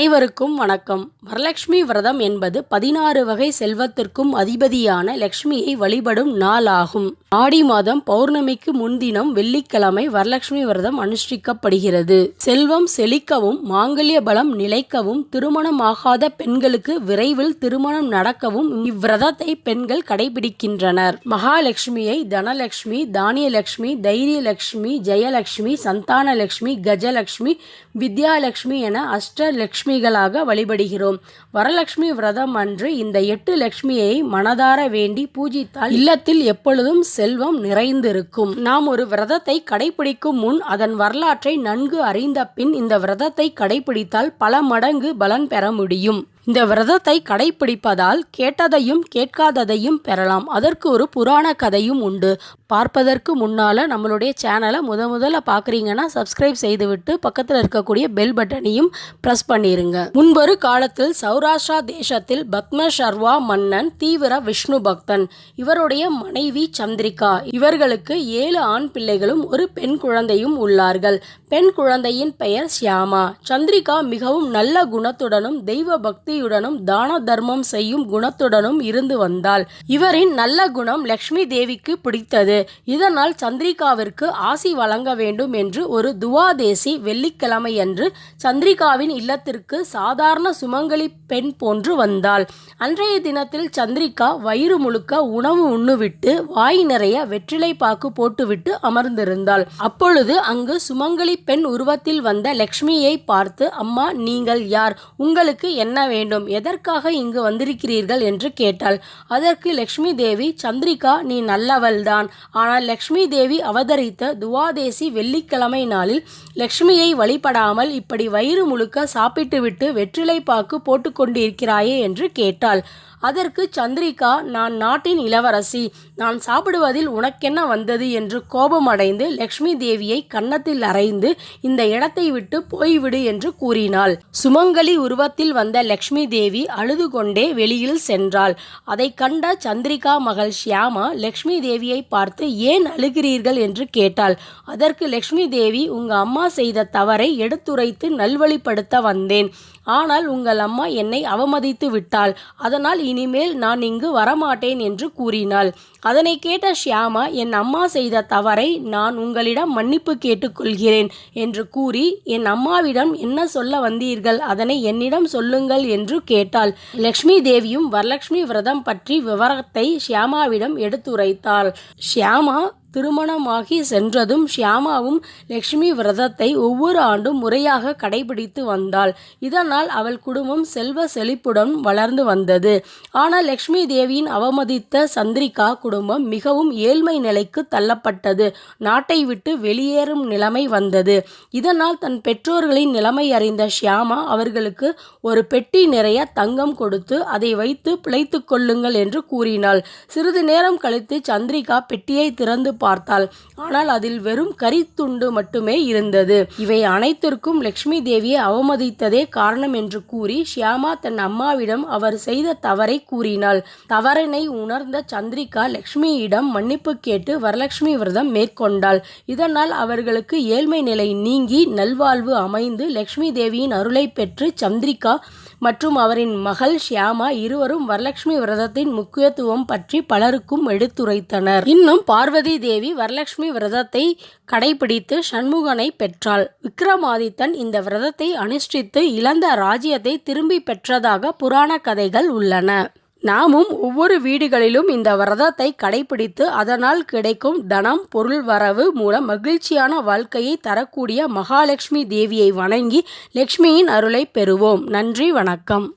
அனைவருக்கும் வணக்கம். வரலட்சுமி விரதம் என்பது பதினாறு வகை செல்வத்திற்கும் அதிபதியான லட்சுமியை வழிபடும் நாள் ஆகும் ஆடி மாதம் பௌர்ணமிக்கு முன்தினம் வெள்ளிக்கிழமை வரலட்சுமி விரதம் அனுஷ்டிக்கப்படுகிறது. செல்வம் செழிக்கவும் மாங்கல்ய பலம் நிலைக்கவும் திருமணமாகாத பெண்களுக்கு விரைவில் திருமணம் நடக்கவும் இவ்விரதத்தை பெண்கள் கடைபிடிக்கின்றனர். மகாலட்சுமியை தனலட்சுமி தானியலட்சுமி தைரியலட்சுமி ஜெயலட்சுமி சந்தானலட்சுமி கஜலட்சுமி வித்யாலட்சுமி என அஷ்டலட்சுமி லக்ஷ்மிகளாக வழிபடுகிறோம். வரலட்சுமி விரதம் அன்று இந்த எட்டு லக்ஷ்மியை மனதார வேண்டி பூஜித்தால் இல்லத்தில் எப்பொழுதும் செல்வம் நிறைந்திருக்கும். நாம் ஒரு விரதத்தை கடைபிடிக்கும் முன் அதன் வரலாற்றை நன்கு அறிந்த பின் இந்த விரதத்தை கடைபிடித்தால் பல மடங்கு பலன் பெற முடியும். இந்த விரதத்தை கடைபிடிப்பதால் கேட்டதையும் கேட்காததையும் பெறலாம். அதற்கு ஒரு புராண கதையும் உண்டு. பார்ப்பதற்கு முன்னால் நம்மளுடைய சேனலை முத முதல்ல பார்க்குறீங்கன்னா சப்ஸ்கிரைப் செய்துவிட்டு பக்கத்தில் இருக்கக்கூடிய பெல் பட்டனையும் ப்ரெஸ் பண்ணிருங்க. முன்பொரு காலத்தில் சௌராஷ்டிரா தேசத்தில் பத்ம சர்வா மன்னன் தீவிர விஷ்ணு பக்தன் இவருடைய மனைவி சந்திரிகா. இவர்களுக்கு ஏழு ஆண் பிள்ளைகளும் ஒரு பெண் குழந்தையும் உள்ளார்கள். பெண் குழந்தையின் பெயர் ஷியாமா. சந்திரிகா மிகவும் நல்ல குணத்துடனும் தெய்வ பக்தி பக்தியுடனும் தான தர்மம் செய்யும் குணத்துடனும் இருந்து வந்தாள். இவரின் நல்ல குணம் லக்ஷ்மி தேவிக்கு பிடித்தது. இதனால் சந்திரிகாவிற்கு ஆசி வழங்க வேண்டும் என்று ஒரு துவாதேசி வெள்ளிக்கிழமையன்று சந்திரிகாவின் இல்லத்திற்கு சாதாரண சுமங்கலி பெண் போன்று வந்தாள். அன்றைய தினத்தில் சந்திரிகா வயிறு முழுக்க உணவு உண்ணுவிட்டு வாய் நிறைய வெற்றிலை பாக்கு போட்டுவிட்டு அமர்ந்திருந்தாள். அப்பொழுது அங்கு சுமங்கலி பெண் உருவத்தில் வந்த லக்ஷ்மியை பார்த்து அம்மா நீங்கள் யார்? உங்களுக்கு என்ன வேண்டும் வேண்டும். எதற்காக இங்கு வந்திருக்கிறீர்கள் என்று கேட்டாள். அதற்கு லக்ஷ்மி தேவி சந்திரிகா நீ நல்லவள்தான். ஆனால் லக்ஷ்மி தேவி அவதரித்த துவாதேசி வெள்ளிக்கிழமை நாளில் லக்ஷ்மியை வழிபடாமல் இப்படி வயிறு முழுக்க சாப்பிட்டுவிட்டு வெற்றிலை பாக்கு போட்டுக்கொண்டிருக்கிறாயே என்று கேட்டாள். அதற்கு சந்திரிகா நான் நாட்டின் இளவரசி. நான் சாப்பிடுவதில் உனக்கென்ன வந்தது? என்று கோபமடைந்து லக்ஷ்மி தேவியை கன்னத்தில் அறைந்து இந்த இடத்தை விட்டு போய்விடு என்று கூறினாள். சுமங்கலி உருவத்தில் வந்த லக்ஷ்மி லக்ஷ்மி தேவி அழுது கொண்டே வெளியில் சென்றாள். அதை கண்ட சந்திரிகா மகள் ஷியாமா லக்ஷ்மி தேவியை பார்த்து ஏன் அழுகிறீர்கள்? என்று கேட்டாள். அதற்கு லக்ஷ்மி தேவி உங்க அம்மா செய்த தவறை எடுத்துரைத்து நல்வழிப்படுத்த வந்தேன். ஆனால் உங்கள் அம்மா என்னை அவமதித்து விட்டாள். அதனால் இனிமேல் நான் இங்கு வரமாட்டேன் என்று கூறினாள். அதனை கேட்ட ஷியாமா என் அம்மா செய்த தவறை நான் உங்களிடம் மன்னிப்பு கேட்டுக்கொள்கிறேன் என்று கூறி என் அம்மாவிடம் என்ன சொல்ல வந்தீர்கள்? அதனை என்னிடம் சொல்லுங்கள் என்று கேட்டாள். லக்ஷ்மி தேவியும் வரலட்சுமி விரதம் பற்றி விவரத்தை ஷியாமாவிடம் எடுத்துரைத்தாள். ஷியாமா திருமணமாகி சென்றதும் ஷியாமாவும் லக்ஷ்மி விரதத்தை ஒவ்வொரு ஆண்டும் முறையாக கடைபிடித்து வந்தாள். இதனால் அவள் குடும்பம் செல்வ செழிப்புடன் வளர்ந்து வந்தது. ஆனால் லக்ஷ்மி தேவியின் அவமதித்த சந்திரிகா குடும்பம் மிகவும் ஏழ்மை நிலைக்கு தள்ளப்பட்டது. நாட்டை விட்டு வெளியேறும் நிலைமை வந்தது. இதனால் தன் பெற்றோர்களின் நிலைமை அறிந்த ஷியாமா அவர்களுக்கு ஒரு பெட்டி நிறைய தங்கம் கொடுத்து அதை வைத்து பிழைத்து கொள்ளுங்கள் என்று கூறினாள். சிறிது நேரம் கழித்து சந்திரிகா பெட்டியை திறந்து பார்த்தாள். ஆனால் அதில் வெறும் கரித்துண்டு மட்டுமே இருந்தது. இவை அனைத்திற்கும் லக்ஷ்மி தேவியை அவமதித்ததே காரணம் என்று கூறி ஷியாமா தன் அம்மாவிடம் அவர் செய்த தவறை கூறினாள். தவறினை உணர்ந்த சந்திரிகா லக்ஷ்மியிடம் மன்னிப்பு கேட்டு வரலட்சுமி விரதம் மேற்கொண்டாள். இதனால் அவர்களுக்கு ஏழ்மை நிலை நீங்கி நல்வாழ்வு அமைந்து லக்ஷ்மி தேவியின் அருளை பெற்று சந்திரிகா மற்றும் அவரின் மகள் ஷியாமா இருவரும் வரலட்சுமி விரதத்தின் முக்கியத்துவம் பற்றி பலருக்கும் எடுத்துரைத்தனர். இன்னும் பார்வதி தேவி வரலட்சுமி விரதத்தை கடைபிடித்து சண்முகனை பெற்றாள். விக்ரமாதித்தன் இந்த விரதத்தை அனுஷ்டித்து இழந்த ராஜ்யத்தை திரும்பி பெற்றதாக புராண கதைகள் உள்ளன. நாமும் ஒவ்வொரு வீடுகளிலும் இந்த விரதத்தை கடைபிடித்து அதனால் கிடைக்கும் தனம் பொருள் வரவு மூலம் மகிழ்ச்சியான வாழ்க்கையை தரக்கூடிய மகாலட்சுமி தேவியை வணங்கி லக்ஷ்மியின் அருளை பெறுவோம். நன்றி வணக்கம்.